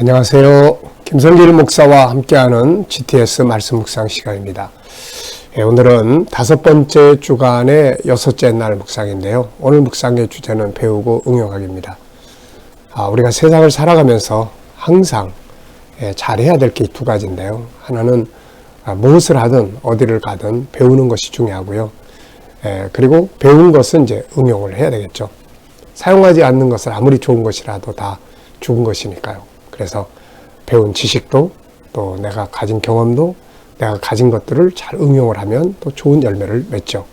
안녕하세요. 김성길 목사와 함께하는 GTS 말씀 묵상 시간입니다. 예, 오늘은 다섯 번째 주간의 여섯째 날 묵상인데요. 오늘 묵상의 주제는 배우고 응용하기입니다. 아, 우리가 세상을 살아가면서 항상 예, 잘해야 될 게 두 가지인데요. 하나는 아, 무엇을 하든 어디를 가든 배우는 것이 중요하고요. 예, 그리고 배운 것은 이제 응용을 해야 되겠죠. 사용하지 않는 것을 아무리 좋은 것이라도 다 죽은 것이니까요. 그래서 배운 지식도 또 내가 가진 경험도 내가 가진 것들을 잘 응용을 하면 또 좋은 열매를 맺죠.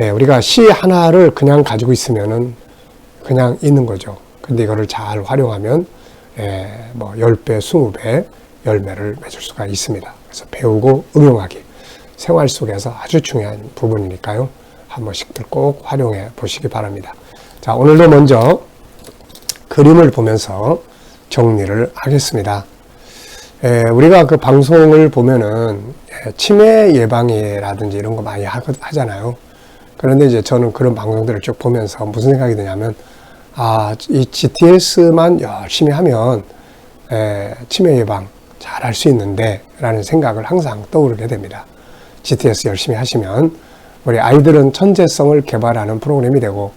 예, 우리가 시 하나를 그냥 가지고 있으면은 그냥 있는 거죠. 근데 이거를 잘 활용하면 예, 뭐 10배, 20배 열매를 맺을 수가 있습니다. 그래서 배우고 응용하기. 생활 속에서 아주 중요한 부분이니까요. 한 번씩들 꼭 활용해 보시기 바랍니다. 자, 오늘도 먼저 그림을 보면서 정리를 하겠습니다. 에, 우리가 그 방송을 보면은 에, 치매 예방이라든지 이런 거 많이 하, 하잖아요. 그런데 이제 저는 그런 방송들을 쭉 보면서 무슨 생각이 드냐면, 아, 이 GTS만 열심히 하면 에, 치매 예방 잘 할 수 있는데, 라는 생각을 항상 떠오르게 됩니다. GTS 열심히 하시면, 우리 아이들은 천재성을 개발하는 프로그램이 되고,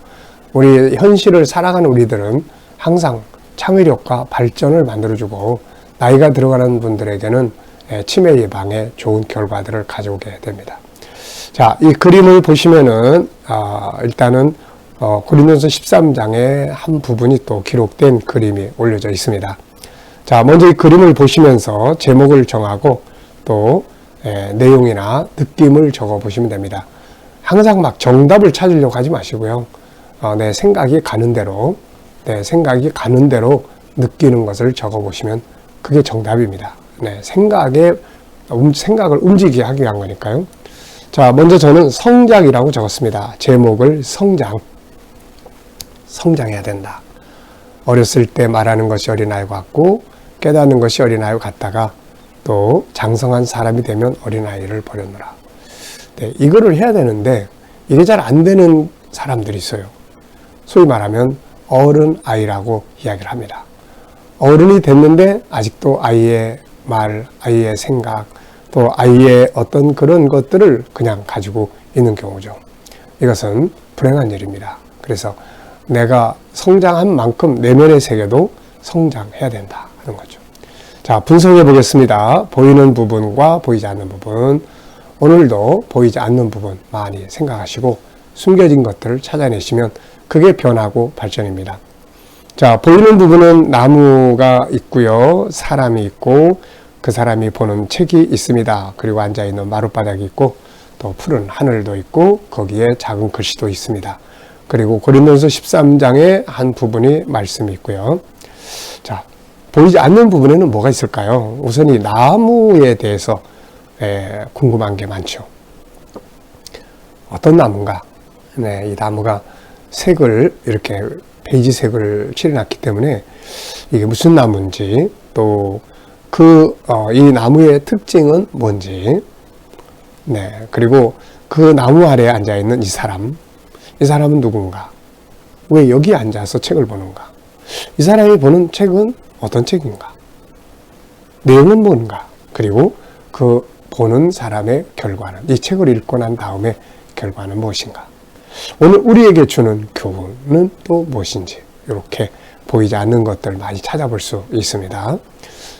우리 현실을 살아가는 우리들은 항상 창의력과 발전을 만들어주고 나이가 들어가는 분들에게는 예, 치매 예방에 좋은 결과들을 가져오게 됩니다. 자, 이 그림을 보시면은 어, 일단은 어, 고린도서 13장의 한 부분이 또 기록된 그림이 올려져 있습니다. 자, 먼저 이 그림을 보시면서 제목을 정하고 또 예, 내용이나 느낌을 적어 보시면 됩니다. 항상 막 정답을 찾으려고 하지 마시고요. 어, 내 생각이 가는 대로 내 생각이 가는 대로 느끼는 것을 적어 보시면 그게 정답입니다. 네, 생각에 음, 생각을 움직이게 하기 위한 거니까요. 자, 먼저 저는 성장이라고 적었습니다. 제목을 성장. 성장해야 된다. 어렸을 때 말하는 것이 어린아이 같고 깨닫는 것이 어린아이 같다가 또 장성한 사람이 되면 어린아이를 버렸노라. 네, 이거를 해야 되는데 이게 잘 안 되는 사람들이 있어요. 소위 말하면 어른 아이라고 이야기를 합니다. 어른이 됐는데 아직도 아이의 말, 아이의 생각, 또 아이의 어떤 그런 것들을 그냥 가지고 있는 경우죠. 이것은 불행한 일입니다. 그래서 내가 성장한 만큼 내면의 세계도 성장해야 된다 하는 거죠. 자, 분석해 보겠습니다. 보이는 부분과 보이지 않는 부분. 오늘도 보이지 않는 부분 많이 생각하시고 숨겨진 것들을 찾아내시면 그게 변하고 발전입니다. 자, 보이는 부분은 나무가 있고요. 사람이 있고 그 사람이 보는 책이 있습니다. 그리고 앉아 있는 마룻바닥이 있고 또 푸른 하늘도 있고 거기에 작은 글씨도 있습니다. 그리고 고린도서 13장의 한 부분이 말씀이 있고요. 자, 보이지 않는 부분에는 뭐가 있을까요? 우선 이 나무에 대해서 에, 궁금한 게 많죠. 어떤 나무인가? 네, 이 나무가 색을 이렇게 베이지 색을 칠해놨기 때문에 이게 무슨 나무인지 또 그, 어, 이 나무의 특징은 뭔지, 네, 그리고 그 나무 아래에 앉아 있는 이 사람, 이 사람은 누군가, 왜 여기 앉아서 책을 보는가, 이 사람이 보는 책은 어떤 책인가, 내용은 뭔가, 그리고 그 보는 사람의 결과는, 이 책을 읽고 난 다음에 결과는 무엇인가. 오늘 우리에게 주는 교훈은 또 무엇인지 이렇게 보이지 않는 것들 많이 찾아볼 수 있습니다.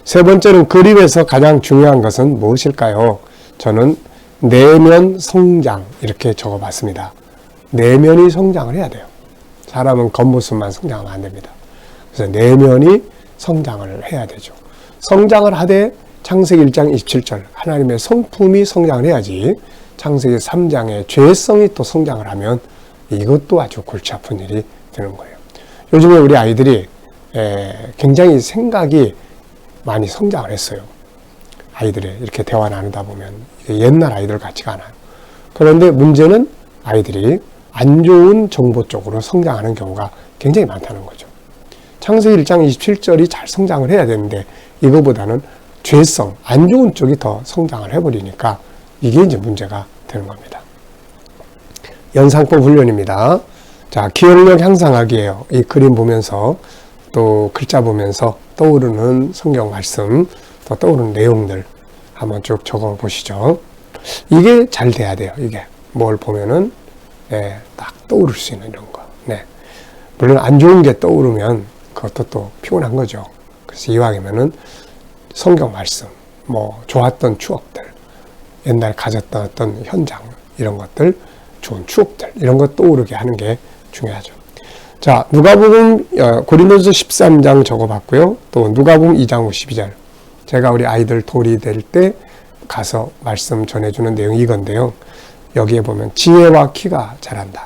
세 번째는 그림에서 가장 중요한 것은 무엇일까요? 저는 내면 성장 이렇게 적어봤습니다. 내면이 성장을 해야 돼요. 사람은 겉모습만 성장하면 안 됩니다. 그래서 내면이 성장을 해야 되죠. 성장을 하되 창세기 1장 27절 하나님의 성품이 성장을 해야지 창세기 3장의 죄성이 또 성장을 하면 이것도 아주 골치 아픈 일이 되는 거예요. 요즘에 우리 아이들이 굉장히 생각이 많이 성장을 했어요. 아이들이 이렇게 대화 나누다 보면 옛날 아이들 같지가 않아요. 그런데 문제는 아이들이 안 좋은 정보 쪽으로 성장하는 경우가 굉장히 많다는 거죠. 창세기 1장 27절이 잘 성장을 해야 되는데 이거보다는 죄성, 안 좋은 쪽이 더 성장을 해버리니까 이게 이제 문제가 되는 겁니다. 연상법 훈련입니다. 자, 기억력 향상하기예요. 이 그림 보면서 또 글자 보면서 떠오르는 성경 말씀, 또 떠오르는 내용들 한번 쭉 적어 보시죠. 이게 잘 돼야 돼요. 이게 뭘 보면은 예, 딱 떠오를 수 있는 이런 거. 네. 물론 안 좋은 게 떠오르면 그것도 또 피곤한 거죠. 그래서 이왕이면은 성경 말씀, 뭐 좋았던 추억들, 옛날 가졌던 어떤 현장 이런 것들, 좋은 추억들 이런 것 떠오르게 하는 게 중요하죠. 자, 누가복음 어, 고린도서 13장 적어봤고요. 또 누가복음 2장 52절. 제가 우리 아이들 돌이 될 때 가서 말씀 전해주는 내용이 이건데요. 여기에 보면 지혜와 키가 자란다.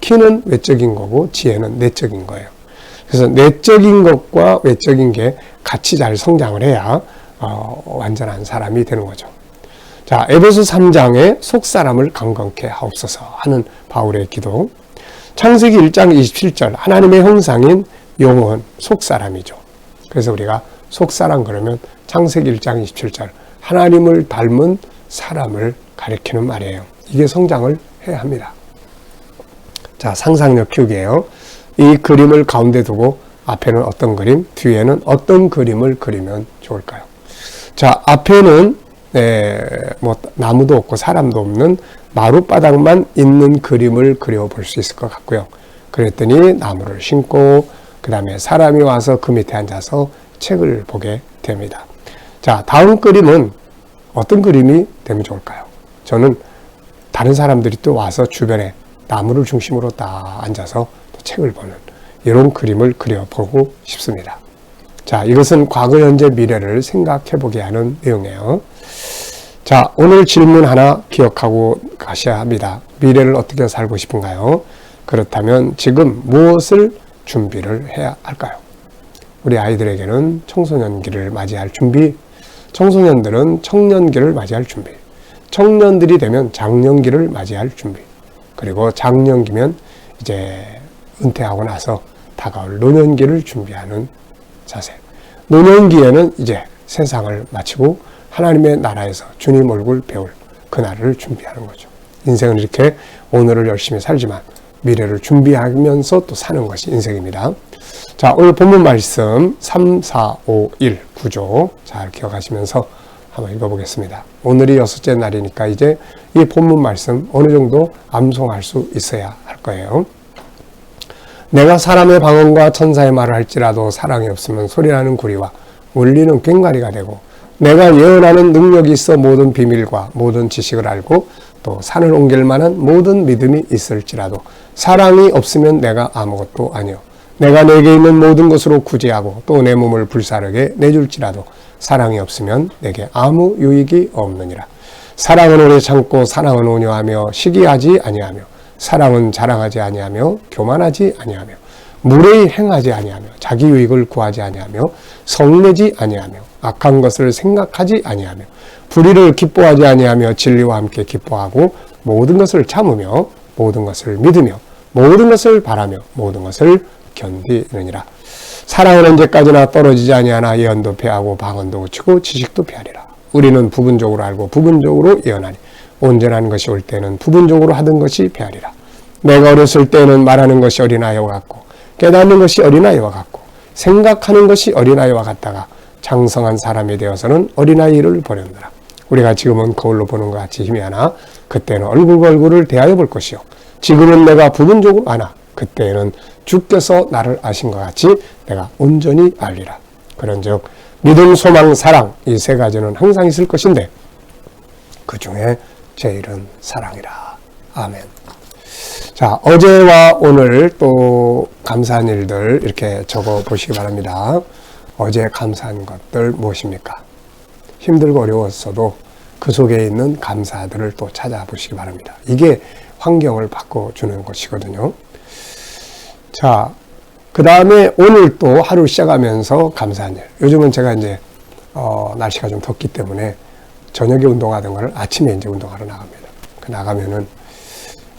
키는 외적인 거고 지혜는 내적인 거예요. 그래서 내적인 것과 외적인 게 같이 잘 성장을 해야 어, 완전한 사람이 되는 거죠. 자, 에베소 3장에 속 사람을 강건케 하옵소서 하는 바울의 기도. 창세기 1장 27절 하나님의 형상인 영혼 속 사람이죠. 그래서 우리가 속 사람 그러면 창세기 1장 27절 하나님을 닮은 사람을 가리키는 말이에요. 이게 성장을 해야 합니다. 자, 상상력 키우기예요. 이 그림을 가운데 두고 앞에는 어떤 그림, 뒤에는 어떤 그림을 그리면 좋을까요? 자, 앞에는 네, 뭐 나무도 없고 사람도 없는 마룻바닥만 있는 그림을 그려볼 수 있을 것 같고요. 그랬더니 나무를 심고 그 다음에 사람이 와서 그 밑에 앉아서 책을 보게 됩니다. 자, 다음 그림은 어떤 그림이 되면 좋을까요? 저는 다른 사람들이 또 와서 주변에 나무를 중심으로 딱 앉아서 책을 보는 이런 그림을 그려보고 싶습니다. 자, 이것은 과거, 현재, 미래를 생각해 보게 하는 내용이에요. 자, 오늘 질문 하나 기억하고 가셔야 합니다. 미래를 어떻게 살고 싶은가요? 그렇다면 지금 무엇을 준비를 해야 할까요? 우리 아이들에게는 청소년기를 맞이할 준비, 청소년들은 청년기를 맞이할 준비, 청년들이 되면 장년기를 맞이할 준비, 그리고 장년기면 이제 은퇴하고 나서 다가올 노년기를 준비하는 자세. 노년기에는 이제 세상을 마치고 하나님의 나라에서 주님 얼굴 배울 그날을 준비하는 거죠. 인생은 이렇게 오늘을 열심히 살지만 미래를 준비하면서 또 사는 것이 인생입니다. 자, 오늘 본문 말씀 3, 4, 5, 1 구조 잘 기억하시면서 한번 읽어보겠습니다. 오늘이 여섯째 날이니까 이제 이 본문 말씀 어느 정도 암송할 수 있어야 할 거예요. 내가 사람의 방언과 천사의 말을 할지라도 사랑이 없으면 소리나는 구리와 울리는 꽹과리가 되고 내가 예언하는 능력이 있어 모든 비밀과 모든 지식을 알고 또 산을 옮길 만한 모든 믿음이 있을지라도 사랑이 없으면 내가 아무것도 아니요. 내가 내게 있는 모든 것으로 구제하고 또 내 몸을 불사르게 내줄지라도 사랑이 없으면 내게 아무 유익이 없느니라. 사랑은 오래 참고 사랑은 온유하며 시기하지 아니하며 사랑은 자랑하지 아니하며 교만하지 아니하며 무례히 행하지 아니하며 자기 유익을 구하지 아니하며 성내지 아니하며 악한 것을 생각하지 아니하며 불의를 기뻐하지 아니하며 진리와 함께 기뻐하고 모든 것을 참으며 모든 것을 믿으며 모든 것을 바라며 모든 것을 견디느니라. 사랑은 언제까지나 떨어지지 아니하나 예언도 패하고 방언도 고치고 지식도 패하리라. 우리는 부분적으로 알고 부분적으로 예언하니 온전한 것이 올 때는 부분적으로 하던 것이 패하리라. 내가 어렸을 때는 말하는 것이 어린아이와 같고 깨닫는 것이 어린아이와 같고 생각하는 것이 어린아이와 같다가 장성한 사람이 되어서는 어린아이를 버렸느라. 우리가 지금은 거울로 보는 것 같이 힘이 하나 그때는 얼굴과 얼굴을 대하여 볼 것이요. 지금은 내가 부분적으로 아나 그때는 주께서 나를 아신 것 같이 내가 온전히 알리라. 그런즉 믿음, 소망, 사랑 이 세 가지는 항상 있을 것인데 그 중에 제일은 사랑이라. 아멘. 자, 어제와 오늘 또 감사한 일들 이렇게 적어 보시기 바랍니다. 어제 감사한 것들 무엇입니까? 힘들고 어려웠어도 그 속에 있는 감사들을 또 찾아보시기 바랍니다. 이게 환경을 바꿔주는 것이거든요. 자, 그 다음에 오늘 또 하루 시작하면서 감사한 일. 요즘은 제가 이제, 어, 날씨가 좀 덥기 때문에 저녁에 운동하던 걸 아침에 이제 운동하러 나갑니다. 그 나가면은,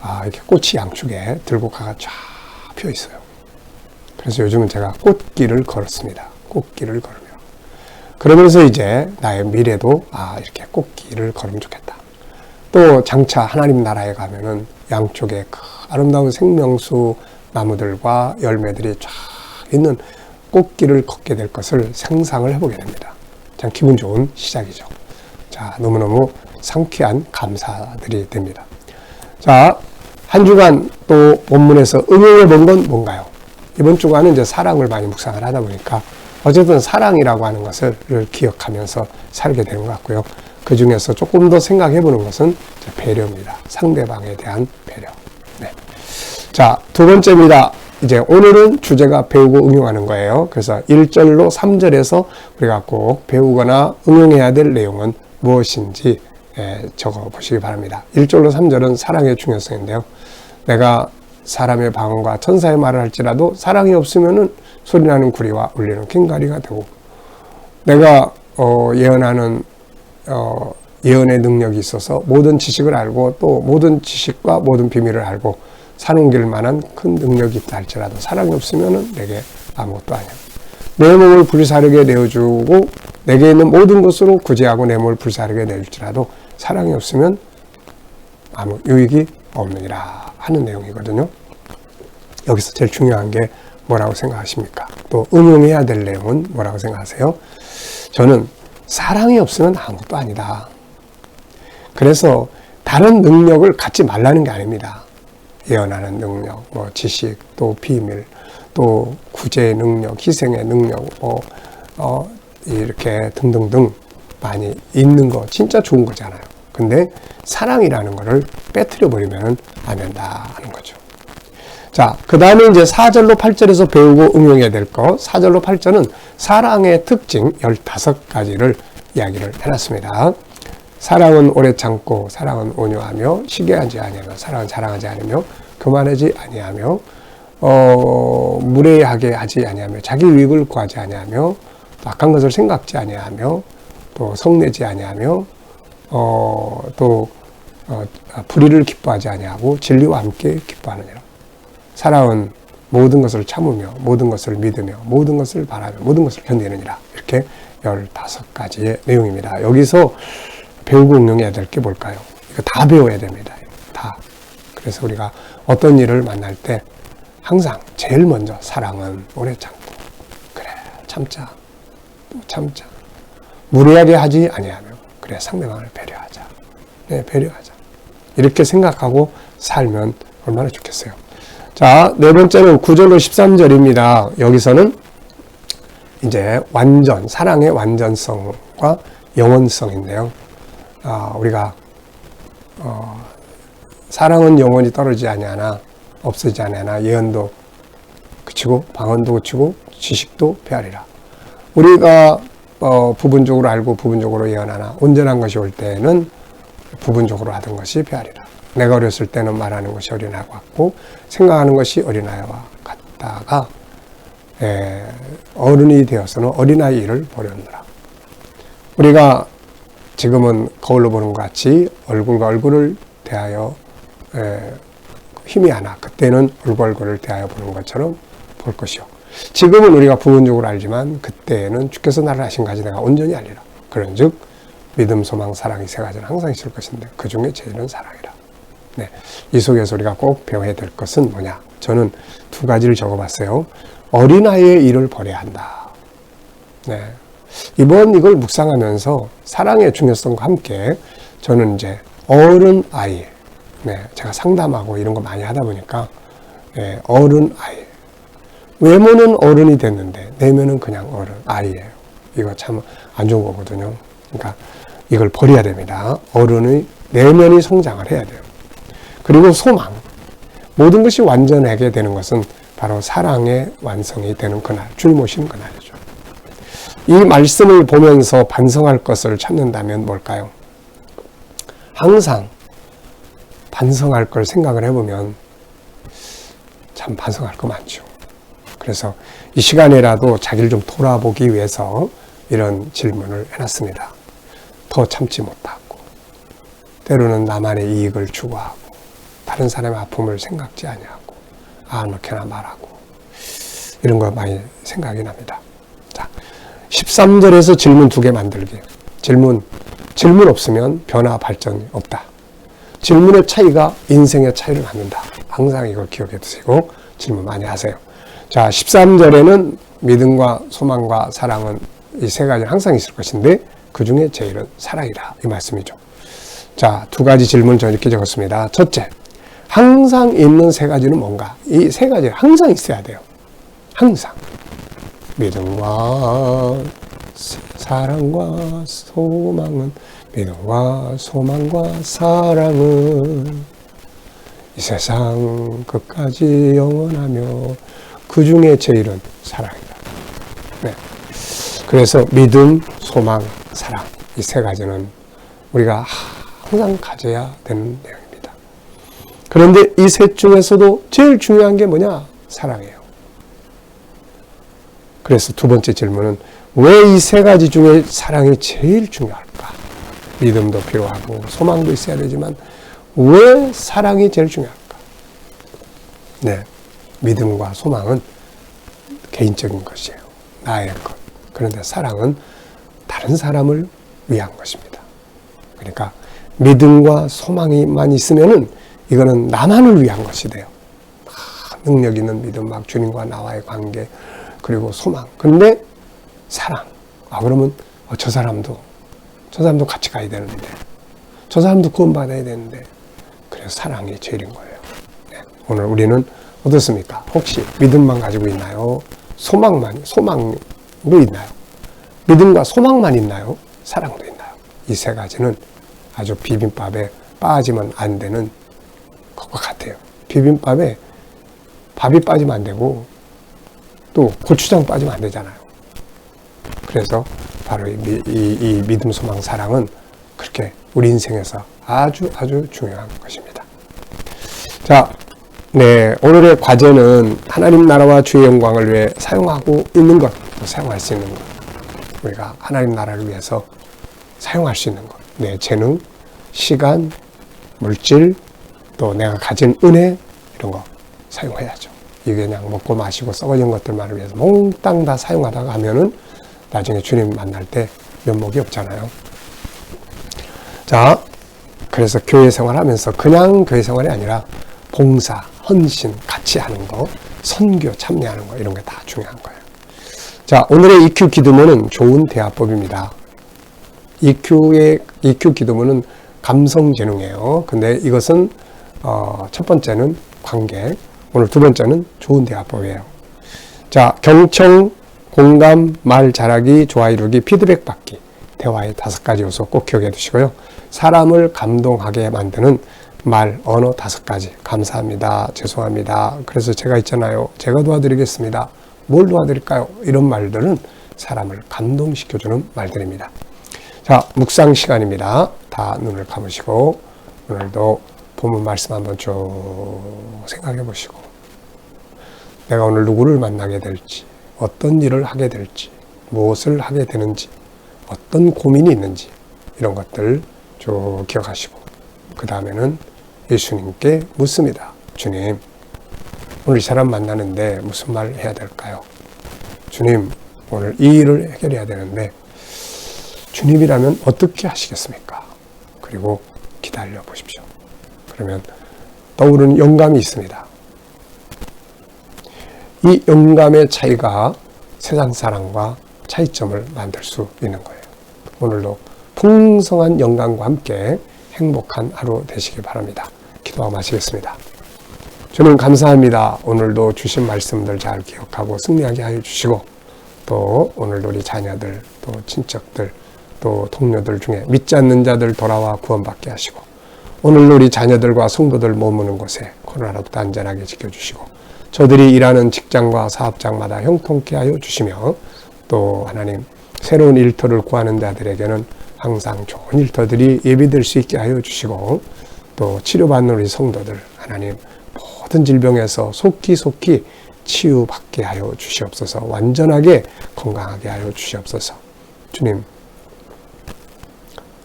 아, 이렇게 꽃이 양쪽에 들고 가가 쫙 피어 있어요. 그래서 요즘은 제가 꽃길을 걸었습니다. 꽃길을 걸으며. 그러면서 이제 나의 미래도 아, 이렇게 꽃길을 걸으면 좋겠다. 또 장차 하나님 나라에 가면은 양쪽에 그 아름다운 생명수 나무들과 열매들이 쫙 있는 꽃길을 걷게 될 것을 상상을 해보게 됩니다. 참 기분 좋은 시작이죠. 자, 너무너무 상쾌한 감사들이 됩니다. 자, 한 주간 또 본문에서 응용해 본 건 뭔가요? 이번 주간은 이제 사랑을 많이 묵상을 하다 보니까 어쨌든 사랑이라고 하는 것을 기억하면서 살게 되는 것 같고요. 그 중에서 조금 더 생각해 보는 것은 배려입니다. 상대방에 대한 배려. 네. 자, 두 번째입니다. 이제 오늘은 주제가 배우고 응용하는 거예요. 그래서 1절로 3절에서 우리가 꼭 배우거나 응용해야 될 내용은 무엇인지 예, 적어 보시기 바랍니다. 1절로 3절은 사랑의 중요성인데요. 내가 사람의 방언과 천사의 말을 할지라도 사랑이 없으면은 소리나는 구리와 울리는 캥가리가 되고 내가 어, 예언하는 어, 예언의 능력이 있어서 모든 지식을 알고 또 모든 지식과 모든 비밀을 알고 사는 만한 큰 능력이 있다 할지라도 사랑이 없으면은 내게 아무것도 아니야. 내 몸을 불사르게 내어주고 내게 있는 모든 것으로 구제하고 내 몸을 불사르게 내줄지라도 사랑이 없으면 아무 유익이 없느니라 하는 내용이거든요. 여기서 제일 중요한 게 뭐라고 생각하십니까? 또 응용해야 될 내용은 뭐라고 생각하세요? 저는 사랑이 없으면 아무것도 아니다. 그래서 다른 능력을 갖지 말라는 게 아닙니다. 예언하는 능력, 뭐 지식, 또 비밀, 또 구제의 능력, 희생의 능력, 뭐, 어, 이렇게 등등등 많이 있는 거 진짜 좋은 거잖아요. 근데 사랑이라는 거를 빼뜨려 버리면 안 된다 하는 거죠. 자, 그 다음에 이제 4절로 8절에서 배우고 응용해야 될 거. 4절로 8절은 사랑의 특징 15가지를 이야기를 해놨습니다. 사랑은 오래 참고, 사랑은 온유하며, 시기하지 아니하며, 사랑은 자랑하지 않으며, 교만하지 아니하며, 어, 무례하게 하지 아니하며, 자기 유익을 구하지 아니하며, 악한 것을 생각지 아니하며, 또 성내지 아니하며, 어, 또 어, 불의를 기뻐하지 아니하고 진리와 함께 기뻐하느니라. 사랑은 모든 것을 참으며 모든 것을 믿으며 모든 것을 바라며 모든 것을 견디느니라. 이렇게 15가지의 내용입니다. 여기서 배우고 응용해야 될 게 뭘까요? 이거 다 배워야 됩니다. 다. 그래서 우리가 어떤 일을 만날 때 항상 제일 먼저 사랑은 오래 참고 그래 참자 또 참자 무례하게 하지 아니하며 그래 상대방을 배려하자 네 배려하자 이렇게 생각하고 살면 얼마나 좋겠어요. 자, 네 번째는 9절로 13절입니다. 여기서는 이제 완전, 사랑의 완전성과 영원성인데요. 아, 우리가, 어, 사랑은 영원히 떨어지지 아니하나, 없어지지 아니하나, 예언도 그치고, 방언도 그치고, 지식도 배하리라. 우리가, 어, 부분적으로 알고 부분적으로 예언하나, 온전한 것이 올 때에는 부분적으로 하던 것이 배하리라. 내가 어렸을 때는 말하는 것이 어린아이와 같고 생각하는 것이 어린아이와 같다가 에, 어른이 되어서는 어린아이 일을 버렸느라. 우리가 지금은 거울로 보는 것 같이 얼굴과 얼굴을 대하여 에, 힘이 하나 그때는 얼굴 얼굴을 대하여 보는 것처럼 볼 것이요. 지금은 우리가 부분적으로 알지만 그때는 주께서 나를 하신 가지 내가 온전히 알리라. 그런즉 믿음, 소망, 사랑 이 세 가지는 항상 있을 것인데 그 중에 제일은 사랑이라. 네. 이 속에서 우리가 꼭 배워야 될 것은 뭐냐? 저는 두 가지를 적어봤어요. 어린아이의 일을 버려야 한다. 네. 이번 이걸 묵상하면서 사랑의 중요성과 함께 저는 이제 어른 아이, 네. 제가 상담하고 이런 거 많이 하다 보니까 네. 어른 아이. 외모는 어른이 됐는데 내면은 그냥 어른 아이예요. 이거 참 안 좋은 거거든요. 그러니까 이걸 버려야 됩니다. 어른의 내면이 성장을 해야 돼요. 그리고 소망. 모든 것이 완전하게 되는 것은 바로 사랑의 완성이 되는 그날, 줄 모시는 그날이죠. 이 말씀을 보면서 반성할 것을 찾는다면 뭘까요? 항상 반성할 걸 생각을 해보면 참 반성할 거 많죠. 그래서 이 시간에라도 자기를 좀 돌아보기 위해서 이런 질문을 해놨습니다. 더 참지 못하고, 때로는 나만의 이익을 추구하고, 다른 사람의 아픔을 생각지 아니하고 아무렇게나 말하고 이런 거 많이 생각이 납니다. 자, 13절에서 질문 두 개 만들기. 질문 질문 없으면 변화 발전이 없다. 질문의 차이가 인생의 차이를 갖는다. 항상 이걸 기억해 두시고 질문 많이 하세요. 자, 13절에는 믿음과 소망과 사랑은 이 세 가지는 항상 있을 것인데 그 중에 제일은 사랑이라 이 말씀이죠. 자, 두 가지 질문 저 이렇게 적었습니다. 첫째, 항상 있는 세 가지는 뭔가? 이 세 가지 항상 있어야 돼요. 항상. 믿음과 사랑과 소망은 믿음과 소망과 사랑은 이 세상 끝까지 영원하며 그 중에 제일은 사랑이다. 네. 그래서 믿음, 소망, 사랑 이 세 가지는 우리가 항상 가져야 되는 내용입니다. 그런데 이 셋 중에서도 제일 중요한 게 뭐냐? 사랑이에요. 그래서 두 번째 질문은 왜 이 세 가지 중에 사랑이 제일 중요할까? 믿음도 필요하고 소망도 있어야 되지만 왜 사랑이 제일 중요할까? 네. 믿음과 소망은 개인적인 것이에요. 나의 것. 그런데 사랑은 다른 사람을 위한 것입니다. 그러니까 믿음과 소망이만 있으면은 이거는 나만을 위한 것이 돼요. 능력 있는 믿음, 막 주님과 나와의 관계, 그리고 소망. 근데 사랑. 아, 그러면 어, 저 사람도, 저 사람도 같이 가야 되는데, 저 사람도 구원받아야 되는데, 그래서 사랑이 제일인 거예요. 네. 오늘 우리는 어떻습니까? 혹시 믿음만 가지고 있나요? 소망만, 소망도 있나요? 믿음과 소망만 있나요? 사랑도 있나요? 이 세 가지는 아주 비빔밥에 빠지면 안 되는 것과 같아요. 비빔밥에 밥이 빠지면 안 되고 또 고추장 빠지면 안 되잖아요. 그래서 바로 이, 이, 이 믿음, 소망, 사랑은 그렇게 우리 인생에서 아주 아주 중요한 것입니다. 자, 네, 오늘의 과제는 하나님 나라와 주의 영광을 위해 사용하고 있는 것, 사용할 수 있는 것. 우리가 하나님 나라를 위해서 사용할 수 있는 것. 내 재능, 시간, 물질, 또 내가 가진 은혜, 이런 거 사용해야죠. 이게 그냥 먹고 마시고 썩어진 것들만을 위해서 몽땅 다 사용하다가 하면은 나중에 주님 만날 때 면목이 없잖아요. 자, 그래서 교회 생활하면서 그냥 교회 생활이 아니라 봉사, 헌신, 같이 하는 거, 선교, 참여하는 거, 이런 게 다 중요한 거예요. 자, 오늘의 EQ 기도문은 좋은 대화법입니다. EQ의, EQ 기도문은 감성지능이에요. 근데 이것은, 어, 첫 번째는 관계, 오늘 두 번째는 좋은 대화법이에요. 자, 경청, 공감, 말 잘하기, 좋아 이루기, 피드백 받기. 대화의 다섯 가지 요소 꼭 기억해 두시고요. 사람을 감동하게 만드는 말, 언어 다섯 가지. 감사합니다. 죄송합니다. 그래서 제가 있잖아요. 제가 도와드리겠습니다. 뭘 도와드릴까요? 이런 말들은 사람을 감동시켜주는 말들입니다. 자, 묵상 시간입니다. 다 눈을 감으시고, 오늘도 본문 말씀 한번 쭉 생각해 보시고, 내가 오늘 누구를 만나게 될지, 어떤 일을 하게 될지, 무엇을 하게 되는지, 어떤 고민이 있는지, 이런 것들 쭉 기억하시고, 그 다음에는 예수님께 묻습니다. 주님, 오늘 이 사람 만나는데 무슨 말 해야 될까요? 주님, 오늘 이 일을 해결해야 되는데 주님이라면 어떻게 하시겠습니까? 그리고 기다려 보십시오. 그러면 떠오르는 영감이 있습니다. 이 영감의 차이가 세상 사랑과 차이점을 만들 수 있는 거예요. 오늘도 풍성한 영감과 함께 행복한 하루 되시기 바랍니다. 기도하고 마치겠습니다. 주님 감사합니다. 오늘도 주신 말씀들 잘 기억하고 승리하게 하여 주시고 또 오늘도 우리 자녀들 또 친척들 또 동료들 중에 믿지 않는 자들 돌아와 구원받게 하시고 오늘도 우리 자녀들과 성도들 머무는 곳에 코로나로부터 안전하게 지켜주시고 저들이 일하는 직장과 사업장마다 형통케 하여 주시며 또 하나님 새로운 일터를 구하는 자들에게는 항상 좋은 일터들이 예비될 수 있게 하여 주시고 또 치료받는 우리 성도들 하나님 모든 질병에서 속히 속히 치유받게 하여 주시옵소서. 완전하게 건강하게 하여 주시옵소서. 주님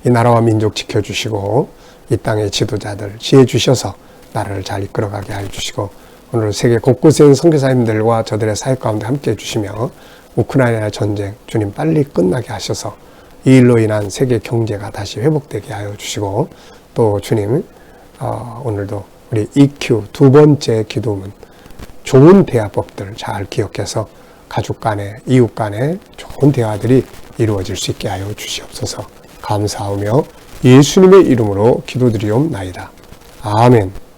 이 나라와 민족 지켜주시고 이 땅의 지도자들 지혜 주셔서 나라를 잘 이끌어가게 하여 주시고 오늘 세계 곳곳에 있는 선교사님들과 저들의 사역 가운데 함께 해주시며 우크라이나 전쟁 주님 빨리 끝나게 하셔서 이 일로 인한 세계 경제가 다시 회복되게 하여 주시고 또 주님 어, 오늘도 우리 EQ 두 번째 기도문 좋은 대화법들 잘 기억해서 가족 간에, 이웃 간에 좋은 대화들이 이루어질 수 있게 하여 주시옵소서 감사하며 예수님의 이름으로 기도드리옵나이다. 아멘.